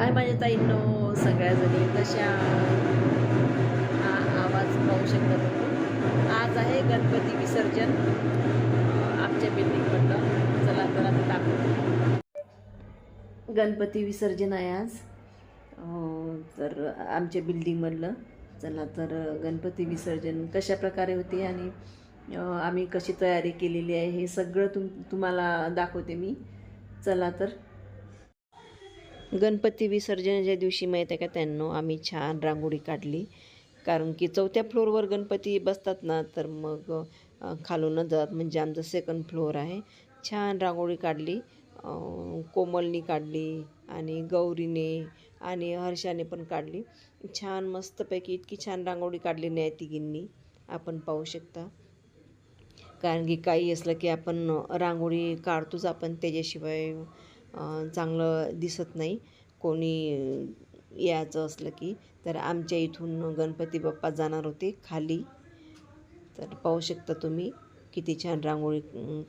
काय माझ्या ताईंनो सगळ्याजणी कशा हा आवाज पाहू शकता तुम्ही. आज आहे गणपती विसर्जन आमच्या बिल्डिंगमधलं चला तर आता दाखवतो गणपती विसर्जन आहे आज. तर आमच्या बिल्डिंगमधलं चला तर गणपती विसर्जन कशा प्रकारे होते आणि आम्ही कशी तयारी केलेली आहे हे सगळं तुम तुम्हाला दाखवते मी. चला तर. गणपती विसर्जनाच्या दिवशी माहीत आहे का त्यांनो आम्ही छान रांगोळी काढली. कारण की चौथ्या फ्लोअरवर गणपती बसतात ना तर मग खालून खालूनच जात म्हणजे आमचं सेकंड फ्लोअर आहे. छान रांगोळी काढली. कोमलनी काढली आणि गौरीने आणि हर्षाने पण काढली. छान मस्तपैकी इतकी छान रांगोळी काढली नाही तिघींनी. आपण पाहू शकता. कारण की काही असलं की आपण रांगोळी काढतोच आपण त्याच्याशिवाय. चांगलं दिसत नाही. कोणी यायचं असलं की तर आमच्या इथून गणपती बाप्पा जाणार होते खाली. तर पाहू शकता तुम्ही किती छान रांगोळी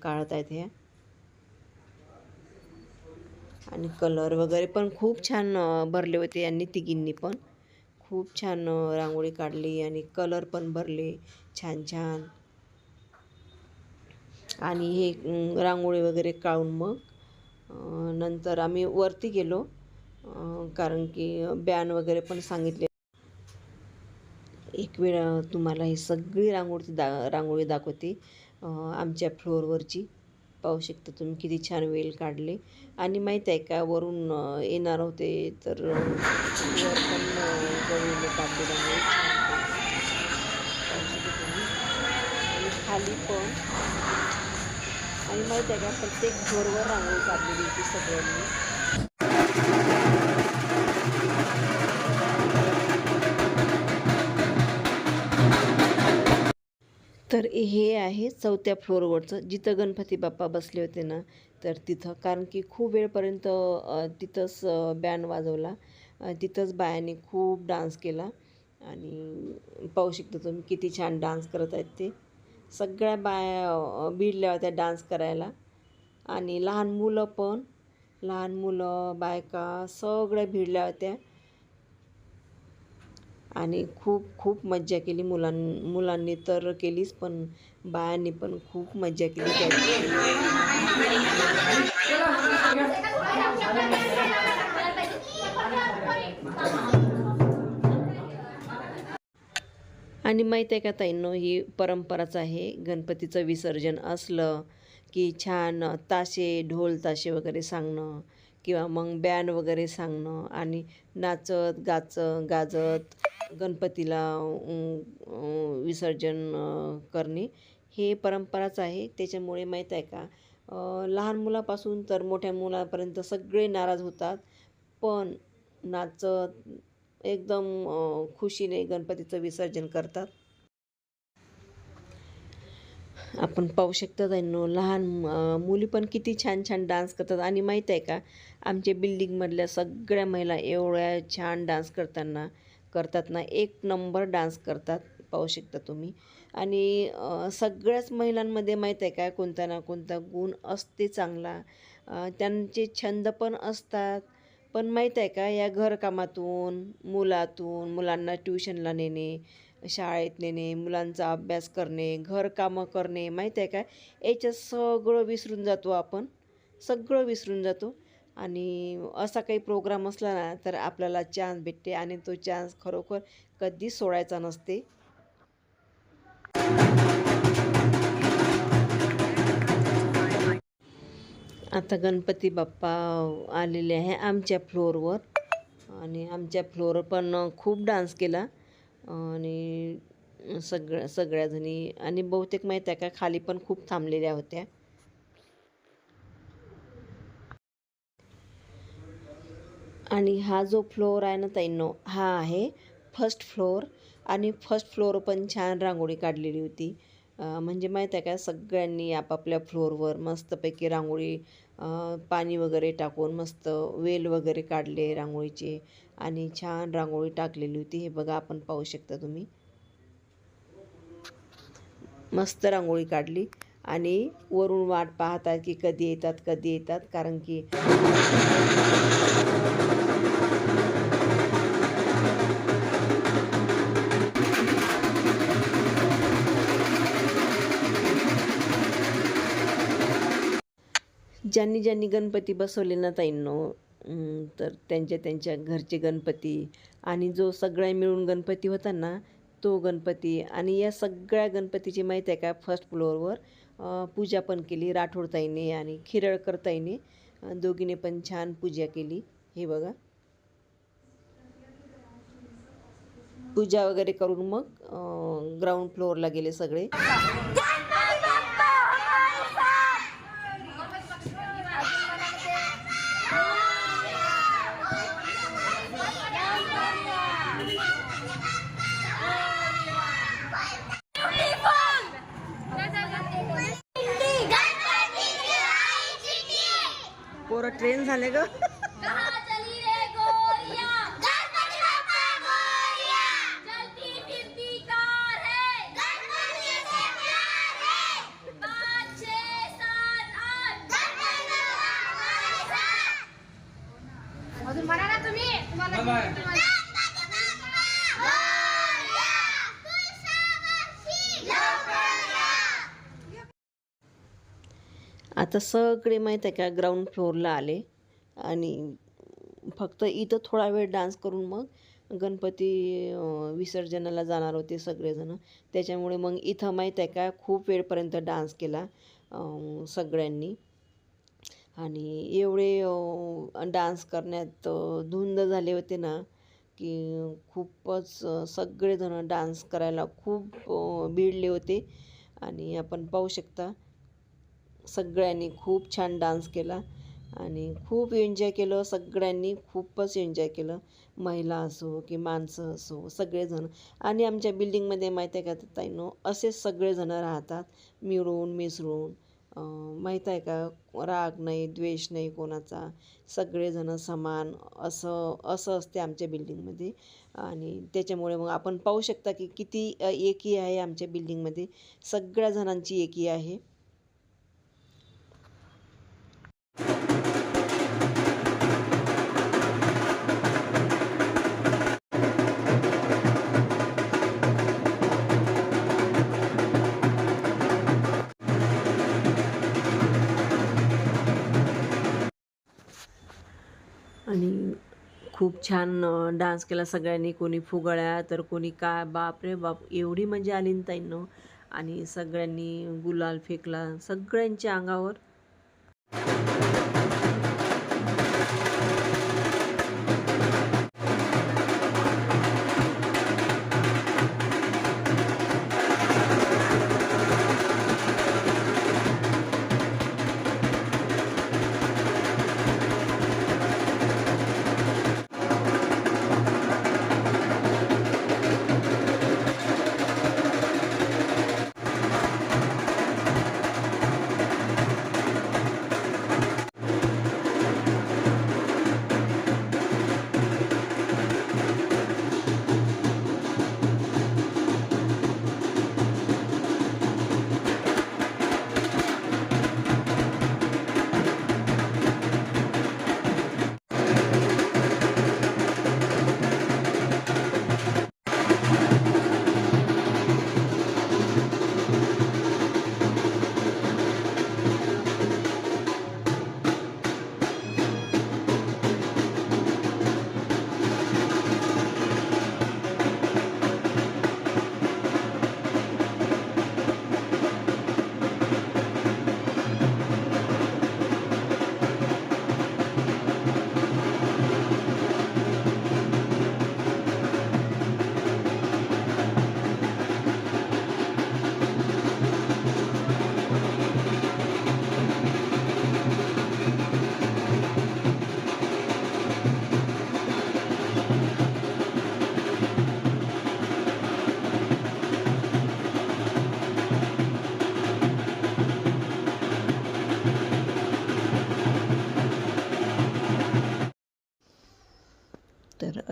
काढत आहेत ह्या. आणि कलर वगैरे पण खूप छान भरले होते यांनी तिघींनी पण. खूप छान रांगोळी काढली आणि कलर पण भरले छान छान. आणि हे रांगोळी वगैरे काढून मग नंतर आम्ही वरती गेलो कारण की बॅन वगैरे पण सांगितले. एक वेळ तुम्हाला ही सगळी रांगोळी दा रांगोळी दाखवते आमच्या फ्लोअरवरची. पाहू शकता तुम्ही किती छान वेल काढले. आणि माहीत आहे का वरून येणार होते तर वर पण अं, काढले रांगोळी. पाहू शकता तुम्ही. आणि खाली पण आणि माहीत आहे का प्रत्येक घरवर रांगोळी काढलेली होती सगळ्यांनी. तर हे आहे चौथ्या फ्लोअरवरचं जिथं गणपती बाप्पा बसले होते ना तर तिथं. कारण की खूप वेळपर्यंत तिथंच बँड वाजवला. तिथंच बायांनी खूप डान्स केला. आणि पाहू शकता तुम्ही किती छान डान्स करत आहेत ते. सगळ्या बाया भिडल्या होत्या डान्स करायला. आणि लहान मुलं पण लहान मुलं बायका सगळ्या भिडल्या होत्या. आणि खूप खूप मज्जा केली मुलां मुलांनी तर केलीच पण बायांनी पण खूप मज्जा केली आणि माहीत आहे का ताईंनो ही परंपराच आहे. गणपतीचं विसर्जन असलं की छान ताशे ढोल ताशे वगैरे सांगणं किंवा मग बँड वगैरे सांगणं आणि नाचत गाच गाजत गणपतीला विसर्जन करणे हे परंपराच आहे. त्याच्यामुळे माहीत आहे का लहान मुलापासून तर मोठ्या मुलापर्यंत सगळे नाराज होतात. पण नाचत एकदम खुशीने गणपतीचं विसर्जन करतात. आपण पाहू शकता त्यांना लहान मुली पण किती छान छान डान्स करतात. आणि माहीत आहे का आमच्या बिल्डिंगमधल्या सगळ्या महिला एवढ्या छान डान्स करताना करतात ना एक नंबर डान्स करतात पाहू शकता तुम्ही. आणि सगळ्याच महिलांमध्ये माहीत आहे का कोणता ना कोणता गुण असते चांगला. त्यांचे छंद पण असतात. पण माहीत आहे का या घरकामातून मुलातून मुलांना ट्युशनला नेणे शाळेत नेणे मुलांचा अभ्यास करणे घरकामं करणे माहीत आहे का? याच्यात सगळं विसरून जातो आपण. सगळं विसरून जातो. आणि असा काही प्रोग्राम असला ना तर आपल्याला चान्स भेटते आणि तो चान्स खरोखर कधीच सोडायचा नसते. आता गणपती बाप्पा आलेले आहे आमच्या फ्लोअरवर आणि आमच्या फ्लोअर पण खूप डान्स केला. आणि सगळ्या सगळ्याजणी आणि बहुतेक माहीत आहे का खाली पण खूप थांबलेल्या होत्या. आणि हा जो फ्लोअर आहे ना ताईंनो हा आहे फर्स्ट फ्लोअर आणि फर्स्ट फ्लोअर पण छान रांगोळी काढलेली होती. म्हणजे माहीत आहे का सगळ्यांनी आपापल्या फ्लोअरवर मस्तपैकी रांगोळी पाणी वगैरे टाकून मस्त वेल वगैरे काढले रांगोळीचे आणि छान रांगोळी टाकलेली होती. हे बघा आपण पाहू शकता तुम्ही. मस्त रांगोळी काढली आणि वरून वाट पाहतात की कधी येतात कधी येतात. कारण की ज्यांनी ज्यांनी गणपती बसवले ना ताईंनो तर त्यांच्या त्यांच्या घरचे गणपती आणि जो सगळ्या मिळून गणपती होता ना तो गणपती आणि या सगळ्या गणपतीची माहिती आहे का? फर्स्ट फ्लोअरवर पूजा पण केली राठोडताईने आणि खिरळकरताईने दोघीने पण छान पूजा केली. हे बघा. पूजा वगैरे करून मग ग्राउंड फ्लोअरला गेले सगळे. पोरं ट्रेन झाले ग. Давай. आता सगळे माहीत आहे का ग्राउंड फ्लोअरला आले आणि फक्त इथं थोडा वेळ डान्स करून मग गणपती विसर्जनाला जाणार होते सगळेजणं त्याच्यामुळे मग इथं माहीत आहे का खूप वेळपर्यंत डान्स केला सगळ्यांनी आणि एवढे डान्स करण्यात धुंद झाले होते ना की खूपच सगळेजण डान्स करायला खूप भिडले होते. आणि आपण पाहू शकता सगळ्यांनी खूप छान डान्स केला आणि खूप एन्जॉय केलं सगळ्यांनी खूपच एन्जॉय केलं. महिला असो की माणसं असो सगळेजण. आणि आमच्या बिल्डिंगमध्ये माहीत आहे का ताईनो असे सगळेजण राहतात मिळून मिसळून. माहीत आहे का? राग नाही द्वेष नाही कोणाचा. सगळेजण समान असं असं असते आमच्या बिल्डिंगमध्ये. आणि त्याच्यामुळे मग आपण पाहू शकता की किती एकी आहे आमच्या बिल्डिंगमध्ये. सगळ्या जणांची एकी आहे. आणि खूप छान डान्स केला सगळ्यांनी. कोणी फुगळ्या तर कोणी काय. बाप रे बाप एवढी मजा आली ना ताईंनो. आणि सगळ्यांनी गुलाल फेकला. सगळ्यांच्या अंगावर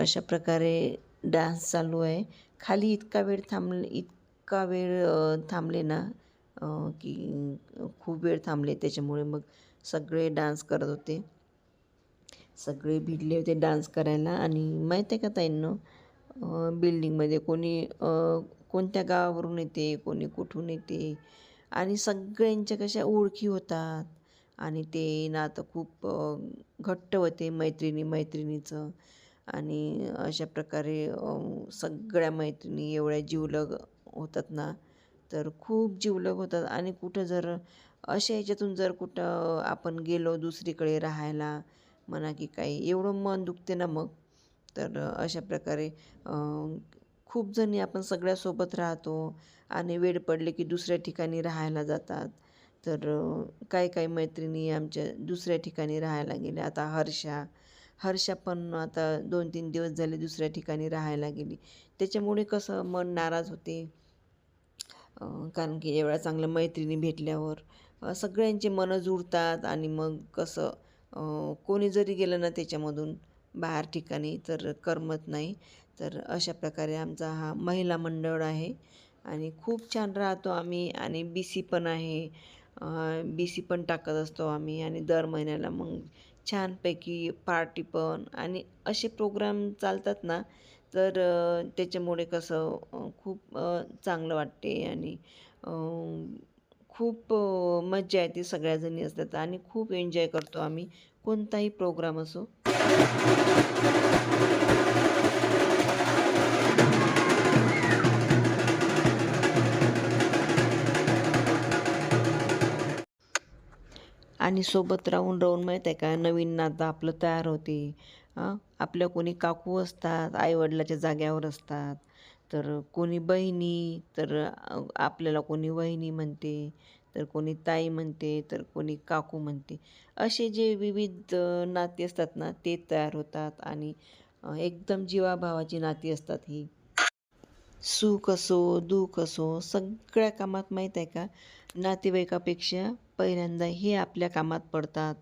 अशा प्रकारे डान्स चालू आहे. खाली इतका वेळ थांबले इतका वेळ थांबले ना की खूप वेळ थांबले. त्याच्यामुळे मग सगळे डान्स करत होते. सगळे भिडले होते डान्स करायला. आणि माहीत आहे का ताईंनो बिल्डिंगमध्ये कोणी कोणत्या गावावरून येते कोणी कुठून येते? आणि सगळ्यांच्या कशा ओळखी होतात. आणि ते नातं खूप घट्ट होते मैत्रिणी मैत्रिणीचं आणि अशा प्रकारे सगळ्या मैत्रिणी एवढ्या जिवलग होतात ना तर खूप जिवलग होतात. आणि कुठं जर अशा ह्याच्यातून जर कुठं आपण गेलो दुसरीकडे राहायला म्हणा की काही एवढं मन दुखते ना मग. तर अशा प्रकारे खूप जणी आपण सगळ्यासोबत राहतो आणि वेळ पडले की दुसऱ्या ठिकाणी राहायला जातात. तर काही काही मैत्रिणी आमच्या दुसऱ्या ठिकाणी राहायला गेल्या. आता हर्षा हर्षा पण आता दोन तीन दिवस झाले दुसऱ्या ठिकाणी राहायला गेली. त्याच्यामुळे कसं मन नाराज होते. कारण की एवढ्या चांगल्या मैत्रिणी भेटल्यावर सगळ्यांचे मनं जुळतात आणि मग कसं कोणी जरी गेलं ना त्याच्यामधून बाहेर ठिकाणी तर करमत नाही. तर अशा प्रकारे आमचा हा महिला मंडळ आहे आणि खूप छान राहतो आम्ही आणि बी सी पण आहे. बी सी पण टाकत असतो आम्ही आणि दर महिन्याला मग छानपैकी पार्टी पण आणि असे प्रोग्राम चालतात ना तर त्याच्यामुळे कसं खूप चांगलं वाटते आणि खूप मज्जा येते सगळ्याजणी असतात आणि खूप एन्जॉय करतो आम्ही कोणताही प्रोग्राम असो. आणि सोबत राहून राहून माहीत आहे का नवीन नातं आपलं तयार होते. आपल्या कोणी काकू असतात आईवडिलाच्या जाग्यावर असतात. तर कोणी बहिणी तर आपल्याला कोणी वहिनी म्हणते तर कोणी ताई म्हणते तर कोणी काकू म्हणते. असे जे विविध नाते असतात ना ते तयार होतात आणि एकदम जीवाभावाची नाती असतात ही. सुख असो दुःख असो सगळ्या कामात माहीत आहे का नातेवाईकापेक्षा पहिल्यांदा हे आपल्या कामात पडतात.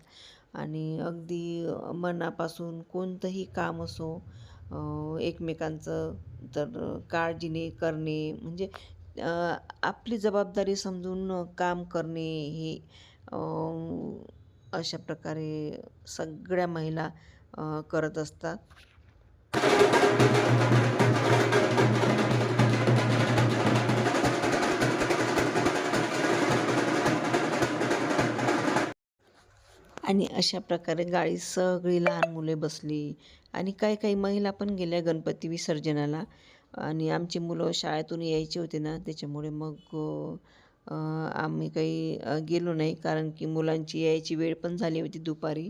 आणि अगदी मनापासून कोणतंही काम असो एकमेकांचं तर काळजीने करणे म्हणजे आपली जबाबदारी समजून काम करणे हे अशा प्रकारे सगळ्या महिला करत असतात. आणि अशा प्रकारे गाडी सगळी लहान मुले बसली आणि काही काही महिला पण गेल्या गणपती विसर्जनाला. आणि आमची मुलं शाळेतून यायची होती ना त्याच्यामुळे मग आम्ही काही गेलो नाही कारण की मुलांची यायची वेळ पण झाली होती दुपारी.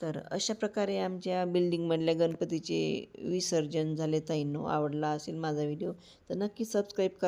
तर अशा प्रकारे आमच्या बिल्डिंगमधल्या गणपतीचे विसर्जन झाले. ताईंनो आवडला असेल माझा व्हिडिओ तर नक्की सबस्क्राईब करा.